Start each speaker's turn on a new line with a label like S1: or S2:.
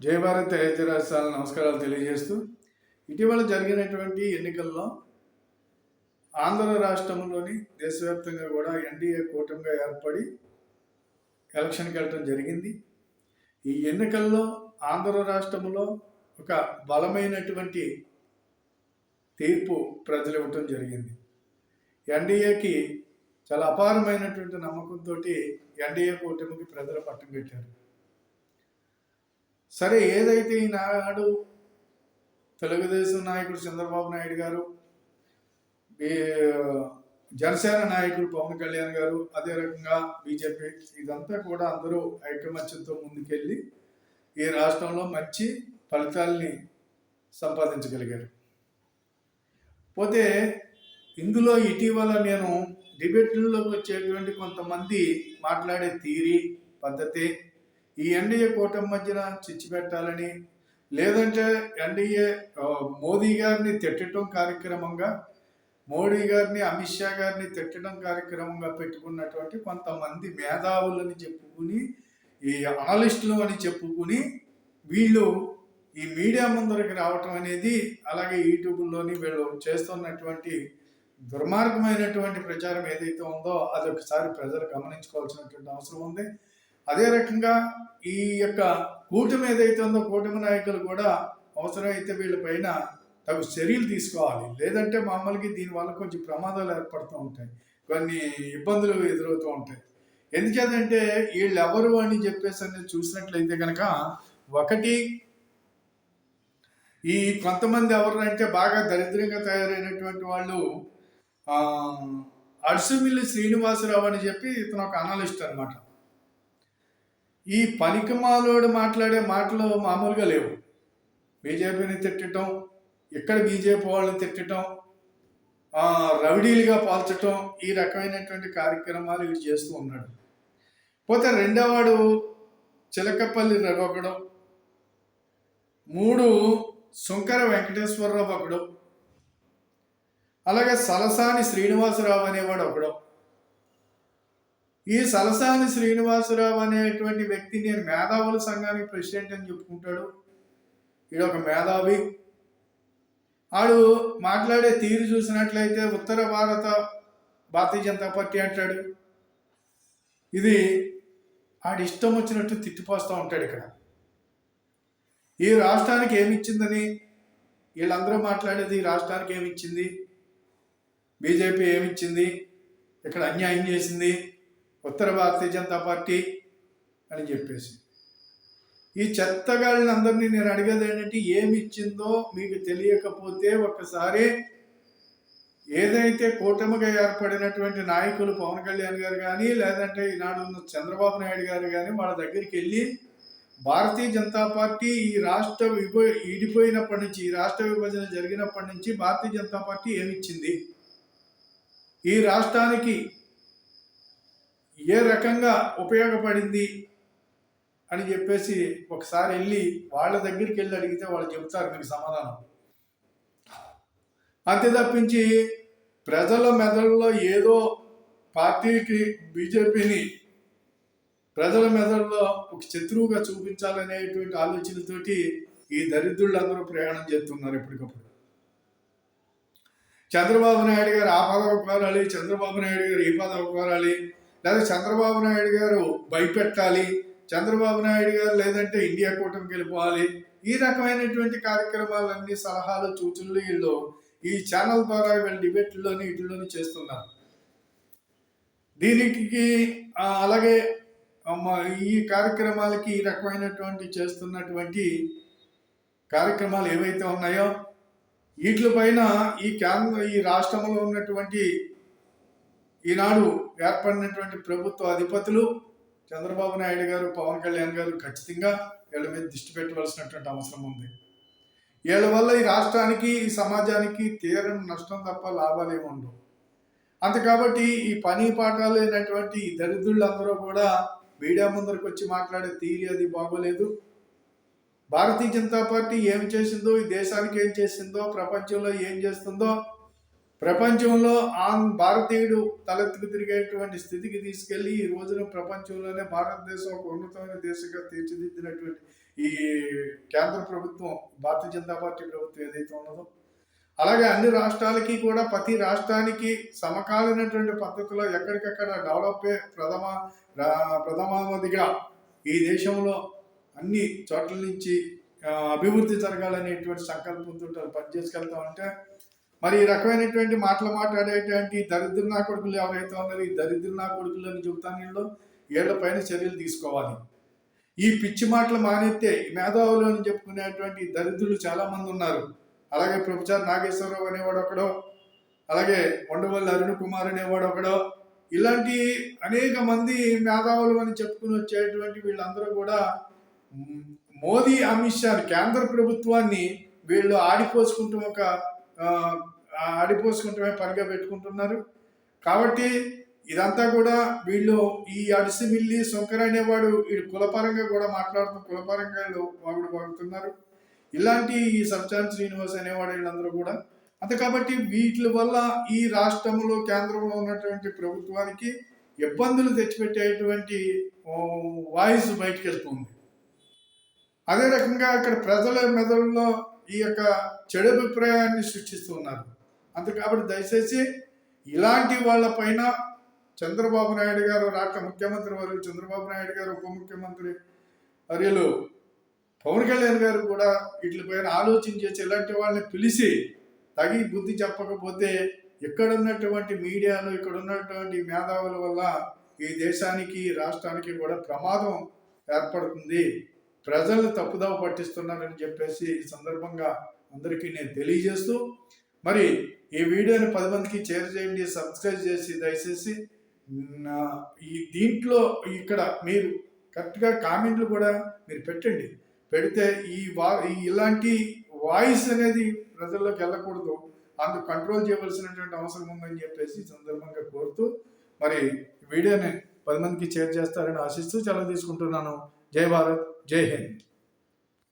S1: జయభారత్ భారత్ రాష్ట్రాల నమస్కారాలు తెలియజేస్తూ ఇటీవల జరిగినటువంటి ఎన్నికల్లో ఆంధ్ర రాష్ట్రంలోని దేశవ్యాప్తంగా కూడా ఎన్డీఏ కూటమిగా ఏర్పడి ఎలక్షన్కి గెలటం జరిగింది. ఈ ఎన్నికల్లో ఆంధ్ర రాష్ట్రంలో ఒక బలమైనటువంటి తీర్పు ప్రజలు ఇవ్వటం జరిగింది. ఎన్డీఏకి చాలా అపారమైనటువంటి నమ్మకంతో ఎన్డీఏ కూటమికి ప్రజలు పట్టం పెట్టారు. సరే ఏదైతే ఈనాడు తెలుగుదేశం నాయకుడు చంద్రబాబు నాయుడు గారు ఈ జనసేన నాయకుడు పవన్ కళ్యాణ్ గారు అదే రకంగా బీజేపీ ఇదంతా కూడా అందరూ ఐకమత్యంతో ముందుకెళ్ళి ఈ రాష్ట్రంలో మంచి ఫలితాల్ని సంపాదించగలిగారు. పోతే ఇందులో ఇటీవల నేను డిబేట్లలోకి వచ్చేటువంటి కొంతమంది మాట్లాడే తీరి పద్ధతి ఈ ఎన్డీఏ కూటమి మధ్యన చిచ్చు పెట్టాలని లేదంటే ఎన్డీఏ మోదీ గారిని తిట్టడం కార్యక్రమంగా మోడీ గారిని అమిత్ షా గారిని తిట్టడం కార్యక్రమంగా పెట్టుకున్నటువంటి కొంతమంది మేధావులని చెప్పుకుని ఈ అనలిస్టులు అని చెప్పుకుని వీళ్ళు ఈ మీడియా ముందరికి రావటం అనేది అలాగే యూట్యూబ్లోని వీళ్ళు చేస్తున్నటువంటి దుర్మార్గమైనటువంటి ప్రచారం ఏదైతే ఉందో అది ఒకసారి ప్రజలు గమనించుకోవాల్సినటువంటి అవసరం ఉంది. అదే రకంగా ఈ యొక్క కూటమి ఏదైతే ఉందో కూటమి నాయకులు కూడా అవసరమైతే వీళ్ళపైన తగు చర్యలు తీసుకోవాలి. లేదంటే మామూలుగా దీనివల్ల కొంచెం ప్రమాదాలు ఏర్పడుతూ ఉంటాయి. కొన్ని ఇబ్బందులు ఎదురవుతూ ఉంటాయి. ఎందుచేతంటే వీళ్ళు ఎవరు అని చెప్పేసి అనేది చూసినట్లయితే కనుక ఒకటి ఈ కొంతమంది ఎవరు అంటే బాగా దరిద్రంగా తయారైనటువంటి వాళ్ళు ఆ, అడుసుమిల్లి శ్రీనివాసరావు అని చెప్పి ఇతను ఒక అనలిస్ట్ అనమాట ఈ పనికిమాలోడు మాట్లాడే మాటలు మామూలుగా లేవు. బీజేపీని తిట్టడం ఇక్కడ బీజేపీ వాళ్ళని తిట్టడం రౌడీలుగా పాల్చటం ఈ రకమైనటువంటి కార్యక్రమాలు వీడు చేస్తూ ఉన్నాడు. పోతే రెండోవాడు చిలకపల్లి రవి ఒకడు మూడు శంకర వెంకటేశ్వరరావు ఒకడు అలాగే సలసాని శ్రీనివాసరావు అనేవాడు ఒకడు. ఈ సలసాని శ్రీనివాసరావు అనేటువంటి వ్యక్తి నేను మేధావుల సంఘానికి ప్రెసిడెంట్ అని చెప్పుకుంటాడు. ఈడు ఒక మేధావి. ఆడు మాట్లాడే తీరు చూసినట్లయితే ఉత్తర భారత భారతీయ జనతా పార్టీ అంటాడు. ఇది ఆడి ఇష్టం వచ్చినట్టు తిట్టిపోస్తూ ఉంటాడు ఇక్కడ. ఈ రాష్ట్రానికి ఏమి ఇచ్చిందని వీళ్ళందరూ మాట్లాడేది ఈ రాష్ట్రానికి ఏమి ఇచ్చింది బీజేపీ ఏమి ఇచ్చింది ఇక్కడ అన్యాయం చేసింది? ఉత్తర భారతీయ జనతా పార్టీ అని చెప్పేసి. ఈ చెత్తగాళ్ళని అందరినీ నేను అడిగేది ఏంటంటే ఏమి ఇచ్చిందో మీకు తెలియకపోతే ఒక్కసారి ఏదైతే కూటమిగా ఏర్పడినటువంటి నాయకులు పవన్ కళ్యాణ్ గారు కానీ లేదంటే ఈనాడు ఉన్న చంద్రబాబు నాయుడు గారు కానీ వాళ్ళ దగ్గరికి వెళ్ళి భారతీయ జనతా పార్టీ ఈ రాష్ట్ర విభ ఈడిపోయినప్పటి నుంచి ఈ రాష్ట్ర విభజన జరిగినప్పటి నుంచి భారతీయ జనతా పార్టీ ఏమిచ్చింది ఈ రాష్ట్రానికి ఏ రకంగా ఉపయోగపడింది అని చెప్పేసి ఒకసారి వెళ్ళి వాళ్ళ దగ్గరికి వెళ్ళి అడిగితే వాళ్ళు చెబుతారు మీకు సమాధానం. అంతే తప్పించి ప్రజల మెదడులో ఏదో పార్టీకి బీజేపీని ప్రజల మెదడులో ఒక శత్రువుగా చూపించాలనేటువంటి ఆలోచనతోటి ఈ దరిద్రులందరూ ప్రయాణం చేస్తున్నారు ఎప్పటికప్పుడు. చంద్రబాబు నాయుడు గారు ఆ పదవి కోరాలి చంద్రబాబు నాయుడు గారు ఈ పదవి కోరాలి లేదా చంద్రబాబు నాయుడు గారు భయపెట్టాలి చంద్రబాబు నాయుడు గారు లేదంటే ఇండియా కూటమి గెలిపోవాలి ఈ రకమైనటువంటి కార్యక్రమాలన్నీ సలహాలు సూచనలు వీళ్ళు ఈ ఛానల్ ద్వారా వీళ్ళు డిబేట్లోని వీటిలోని చేస్తున్నారు. దీనికి అలాగే ఈ కార్యక్రమాలకి ఈ రకమైనటువంటి చేస్తున్నటువంటి కార్యక్రమాలు ఏవైతే ఉన్నాయో వీటిపైన ఈ కేంద్ర ఈ రాష్ట్రంలో ఉన్నటువంటి ఈనాడు ఏర్పడినటువంటి ప్రభుత్వ అధిపతులు చంద్రబాబు నాయుడు గారు పవన్ కళ్యాణ్ గారు ఖచ్చితంగా వీళ్ళ మీద దృష్టి పెట్టవలసినటువంటి అవసరం ఉంది. వీళ్ళ వల్ల ఈ రాష్ట్రానికి ఈ సమాజానికి తీరని నష్టం తప్ప లాభాలు ఏమి ఉండవు. అంత కాబట్టి ఈ పని పాఠాలు అయినటువంటి ఈ దరిద్రులందరూ కూడా మీడియా ముందరకు వచ్చి మాట్లాడే తీరి అది బాగోలేదు. భారతీయ జనతా పార్టీ ఏం చేసిందో ఈ దేశానికి ఏం చేసిందో ప్రపంచంలో ఏం చేస్తుందో ప్రపంచంలో ఆన్ భారతీయుడు తలెత్తుకు తిరిగేటువంటి స్థితికి తీసుకెళ్ళి ఈ రోజున ప్రపంచంలోనే భారతదేశం ఒక ఉన్నతమైన దేశంగా తీర్చిదిద్దినటువంటి ఈ కేంద్ర ప్రభుత్వం భారతీయ జనతా పార్టీ ప్రభుత్వం ఏదైతే ఉన్నదో. అలాగే అన్ని రాష్ట్రాలకి కూడా ప్రతి రాష్ట్రానికి సమకాలీనటువంటి పద్ధతిలో ఎక్కడికక్కడ డెవలప్ అయ్యే ప్రథమ ప్రథమావధిగా ఈ దేశంలో అన్ని చోట్ల నుంచి అభివృద్ధి జరగాలనేటువంటి సంకల్పంతో పనిచేసుకెళ్తామంటే మరి ఈ రకమైనటువంటి మాటలు మాట్లాడేటువంటి దరిద్ర నా కొడుకులు ఎవరైతే ఉన్నారో ఈ దరిద్ర నా కొడుకులు అని చెబుతాను వీళ్ళు వీళ్ళ పైన చర్యలు తీసుకోవాలి. ఈ పిచ్చి మాటలు మానేస్తే మేధావులు అని చెప్పుకునేటువంటి దరిద్రులు చాలామంది ఉన్నారు. అలాగే ప్రభుచారి నాగేశ్వరరావు అనేవాడు ఒకడో అలాగే ఉండవల్లి అరుణ్ కుమార్ అనేవాడు ఒకడో ఇలాంటి అనేక మంది మేధావులు అని చెప్పుకుని వచ్చేటువంటి వీళ్ళందరూ కూడా మోదీ అమిత్ షా కేంద్ర ప్రభుత్వాన్ని వీళ్ళు ఆడిపోసుకుంటూ ఒక ఆడిపోసుకుంటమే పనిగా పెట్టుకుంటున్నారు. కాబట్టి ఇదంతా కూడా వీళ్ళు ఈ అడిసి మిల్లి శంకర్ అనేవాడు వీడు కులపరంగా కూడా మాట్లాడుతూ కులపరంగా వీళ్ళు వాగుడు ఇలాంటి ఈ సబ్చాన్ శ్రీనివాస్ అనేవాడు వీళ్ళందరూ కూడా. అంతే కాబట్టి వీటి వల్ల ఈ రాష్ట్రంలో కేంద్రంలో ఉన్నటువంటి ప్రభుత్వానికి ఇబ్బందులు తెచ్చిపెట్టేటువంటి వాయిస్ బయటకు వెళ్తుంది అదే రకంగా అక్కడ ప్రజల మెదడులో ఈ యొక్క చెడు అభిప్రాయాన్ని సృష్టిస్తున్నారు అంత కాబట్టి దయచేసి ఇలాంటి వాళ్ళపైన చంద్రబాబు నాయుడు గారు రాష్ట్ర ముఖ్యమంత్రి వారు చంద్రబాబు నాయుడు గారు ఉప ముఖ్యమంత్రి వర్యులు పవన్ కళ్యాణ్ గారు కూడా వీటిపైన ఆలోచన చేసి ఇలాంటి వాళ్ళని పిలిచి తగి బుద్ధి చెప్పకపోతే ఇక్కడ ఉన్నటువంటి మీడియాలో ఇక్కడ ఉన్నటువంటి మేధావుల వల్ల ఈ దేశానికి రాష్ట్రానికి కూడా ప్రమాదం ఏర్పడుతుంది. ప్రజలను తప్పుదావ పట్టిస్తున్నారని చెప్పేసి ఈ సందర్భంగా అందరికీ నేను తెలియజేస్తూ మరి ఈ వీడియోని పది మందికి షేర్ చేయండి సబ్స్క్రైబ్ చేసి దయచేసి నా ఈ దీంట్లో ఇక్కడ మీరు కరెక్ట్గా కామెంట్లు కూడా మీరు పెట్టండి. పెడితే ఈ వా ఈ ఇలాంటి వాయిస్ అనేది ప్రజల్లోకి వెళ్ళకూడదు. అందుకు కంట్రోల్ చేయవలసినటువంటి అవసరం ఉందని చెప్పేసి సందర్భంగా కోరుతూ మరి వీడియోని పది మందికి షేర్ చేస్తారని ఆశిస్తూ సెలవు తీసుకుంటున్నాను. జై భారత్. జై హింద్